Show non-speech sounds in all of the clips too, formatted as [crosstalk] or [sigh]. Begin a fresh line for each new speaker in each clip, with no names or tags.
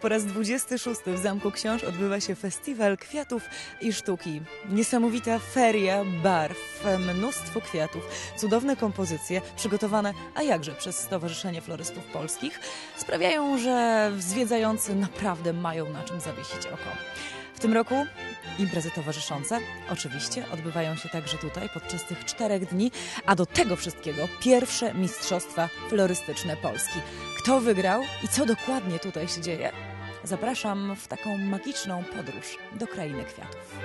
Po raz 26 w Zamku Książ odbywa się Festiwal Kwiatów i Sztuki. Niesamowita feria barw, mnóstwo kwiatów, cudowne kompozycje przygotowane, a jakże przez Stowarzyszenie Florystów Polskich, sprawiają, że zwiedzający naprawdę mają na czym zawiesić oko. W tym roku imprezy towarzyszące oczywiście odbywają się także tutaj podczas tych czterech dni, a do tego wszystkiego pierwsze Mistrzostwa Florystyczne Polski. Kto wygrał i co dokładnie tutaj się dzieje? Zapraszam w taką magiczną podróż do krainy kwiatów.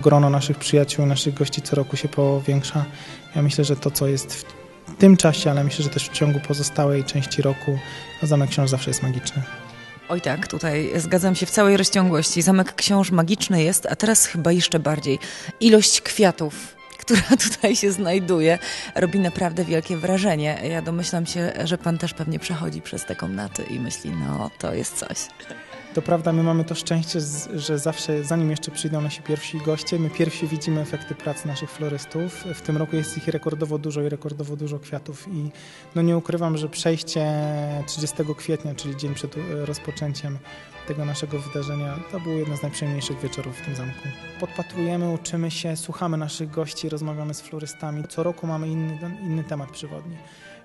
grono naszych przyjaciół, naszych gości co roku się powiększa. Ja myślę, że to, co jest w tym czasie, ale myślę, że też w ciągu pozostałej części roku, no Zamek Książ zawsze jest magiczny.
Oj tak, tutaj zgadzam się w całej rozciągłości. Zamek Książ magiczny jest, a teraz chyba jeszcze bardziej. Ilość kwiatów, [laughs] która tutaj się znajduje, robi naprawdę wielkie wrażenie. Ja domyślam się, że pan też pewnie przechodzi przez te komnaty i myśli, no to jest coś.
To prawda, my mamy to szczęście, że zawsze, zanim jeszcze przyjdą nasi pierwsi goście, my pierwsi widzimy efekty pracy naszych florystów. W tym roku jest ich rekordowo dużo i rekordowo dużo kwiatów i no nie ukrywam, że przejście 30 kwietnia, czyli dzień przed e, rozpoczęciem tego naszego wydarzenia, to był jeden z najprzyjemniejszych wieczorów w tym zamku. Podpatrujemy, uczymy się, słuchamy naszych gości, rozmawiamy z florystami. Co roku mamy inny, inny temat przewodni.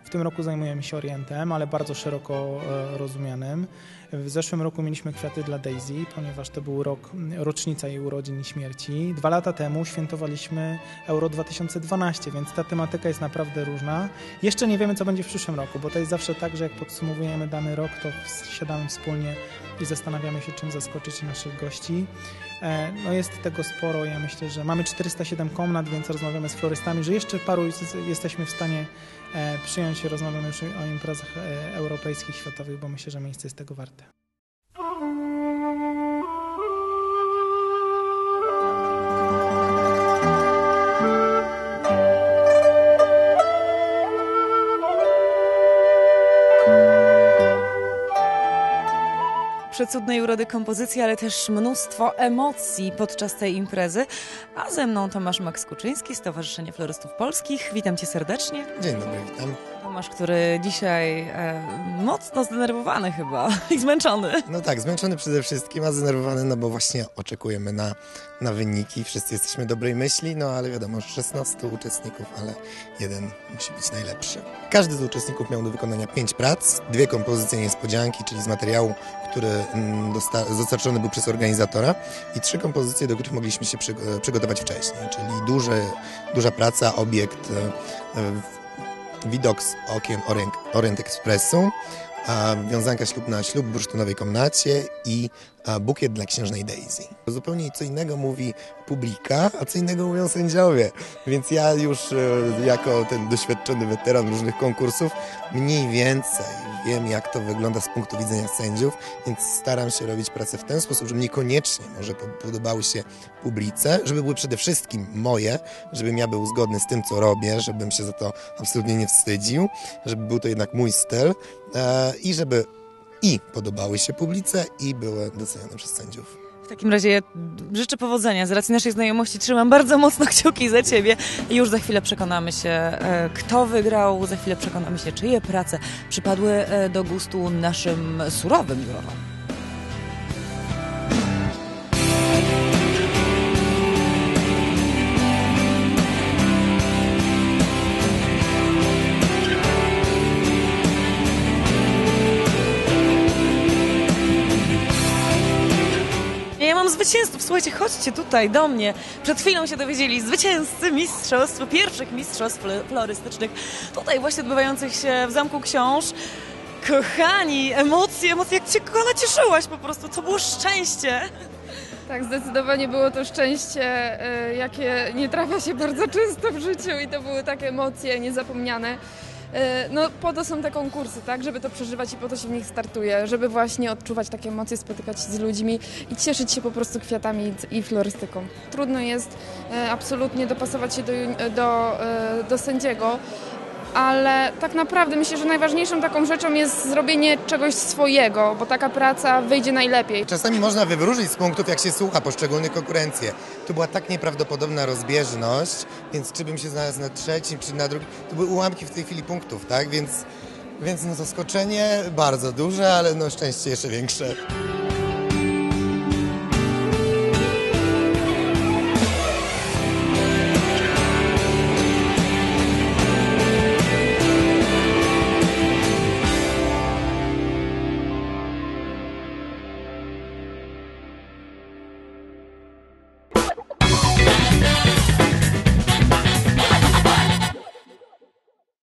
W tym roku zajmujemy się orientem, ale bardzo szeroko e, rozumianym. W zeszłym roku mieliśmy kwiaty dla Daisy, ponieważ to był rok, rocznica jej urodzin i śmierci. Dwa lata temu świętowaliśmy Euro 2012, więc ta tematyka jest naprawdę różna. Jeszcze nie wiemy, co będzie w przyszłym roku, bo to jest zawsze tak, że jak podsumowujemy dany rok, to siadamy wspólnie i zastanawiamy się, czym zaskoczyć naszych gości. E, no jest tego sporo, ja myślę, że mamy 407 komnat, więc rozmawiamy z florystami, że jeszcze paru jesteśmy w stanie e, przyjąć rozmawiamy już o imprezach e, europejskich, światowych, bo myślę, że miejsce jest tego warte.
Przecudnej urody kompozycji, ale też mnóstwo emocji podczas tej imprezy. A ze mną Tomasz Max Kuczyński, Stowarzyszenie Florystów Polskich. Witam cię serdecznie.
Dzień dobry, witam.
Tomasz, który dzisiaj e, mocno zdenerwowany chyba [laughs] i zmęczony.
No tak, zmęczony przede wszystkim, a zdenerwowany, no bo właśnie oczekujemy na, na wyniki. Wszyscy jesteśmy dobrej myśli, no ale wiadomo, 16 uczestników, ale jeden musi być najlepszy. Każdy z uczestników miał do wykonania pięć prac, dwie kompozycje niespodzianki, czyli z materiału, który mm, dostarczony był przez organizatora i trzy kompozycje, do których mogliśmy się przygotować wcześniej, czyli duże, duża praca, obiekt e, widok z okien Orient, Orient Expressu, wiązanka ślubna ślub w bursztynowej komnacie i bukiet dla księżnej Daisy. Zupełnie co innego mówi publika, a co innego mówią sędziowie. Więc ja już e, jako ten doświadczony weteran różnych konkursów mniej więcej wiem, jak to wygląda z punktu widzenia sędziów, więc staram się robić pracę w ten sposób, żeby niekoniecznie może podobały się publice, żeby były przede wszystkim moje, żebym ja był zgodny z tym, co robię, żebym się za to absolutnie nie wstydził, żeby był to jednak mój styl i żeby i podobały się publice i były docenione przez sędziów.
W takim razie życzę powodzenia. Z racji naszej znajomości trzymam bardzo mocno kciuki za Ciebie. Już za chwilę przekonamy się, e, kto wygrał. Za chwilę przekonamy się, czyje prace przypadły e, do gustu naszym surowym jurorom. Zwycięzców. Słuchajcie, chodźcie tutaj do mnie. Przed chwilą się dowiedzieli zwycięzcy mistrzostw, pierwszych mistrzostw florystycznych, tutaj właśnie odbywających się w Zamku Książ. Kochani, emocje, emocje, jak cię kochana cieszyłaś po prostu, to było szczęście.
Tak, zdecydowanie było to szczęście, e, jakie nie trafia się bardzo często w życiu i to były takie emocje niezapomniane. E, no po to są te konkursy, tak, żeby to przeżywać i po to się w nich startuje, żeby właśnie odczuwać takie emocje, spotykać się z ludźmi i cieszyć się po prostu kwiatami i florystyką. Trudno jest e, absolutnie dopasować się do, do, e, do sędziego, ale tak naprawdę myślę, że najważniejszą taką rzeczą jest zrobienie czegoś swojego, bo taka praca wyjdzie najlepiej.
Czasami można wywrócić z punktów, jak się słucha poszczególnych konkurencje. Tu była tak nieprawdopodobna rozbieżność, więc czy bym się znalazł na trzecim, czy na drugim, to były ułamki w tej chwili punktów, tak? Więc, więc no zaskoczenie bardzo duże, ale no szczęście jeszcze większe.